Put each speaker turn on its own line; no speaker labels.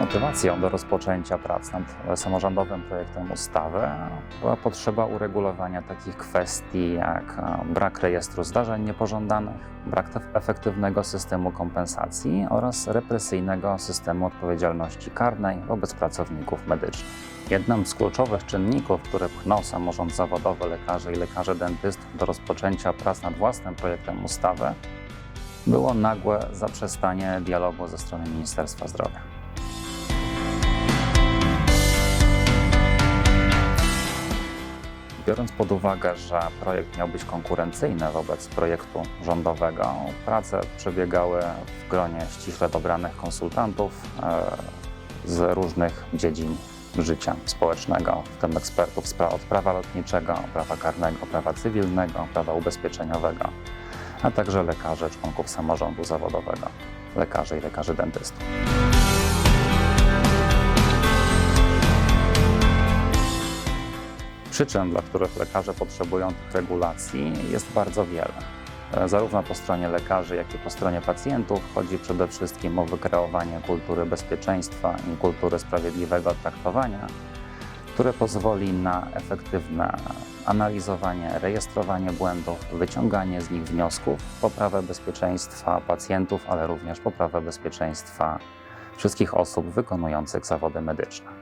Motywacją do rozpoczęcia prac nad samorządowym projektem ustawy była potrzeba uregulowania takich kwestii jak e, brak rejestru zdarzeń niepożądanych, brak efektywnego systemu kompensacji oraz represyjnego systemu odpowiedzialności karnej wobec pracowników medycznych. Jednym z kluczowych czynników, które pchnął samorząd zawodowy lekarzy i lekarzy dentystów do rozpoczęcia prac nad własnym projektem ustawy, było nagłe zaprzestanie dialogu ze strony Ministerstwa Zdrowia. Biorąc pod uwagę, że projekt miał być konkurencyjny wobec projektu rządowego, prace przebiegały w gronie ściśle dobranych konsultantów e, z różnych dziedzin życia społecznego, w tym ekspertów od prawa lotniczego, prawa karnego, prawa cywilnego, prawa ubezpieczeniowego, a także lekarzy, członków samorządu zawodowego, lekarzy i lekarzy dentystów. Przyczyn, dla których lekarze potrzebują tych regulacji, jest bardzo wiele. E, Zarówno po stronie lekarzy, jak i po stronie pacjentów chodzi przede wszystkim o wykreowanie kultury bezpieczeństwa i kultury sprawiedliwego traktowania, które pozwoli na efektywne analizowanie, rejestrowanie błędów, wyciąganie z nich wniosków, poprawę bezpieczeństwa pacjentów, ale również poprawę bezpieczeństwa wszystkich osób wykonujących zawody medyczne.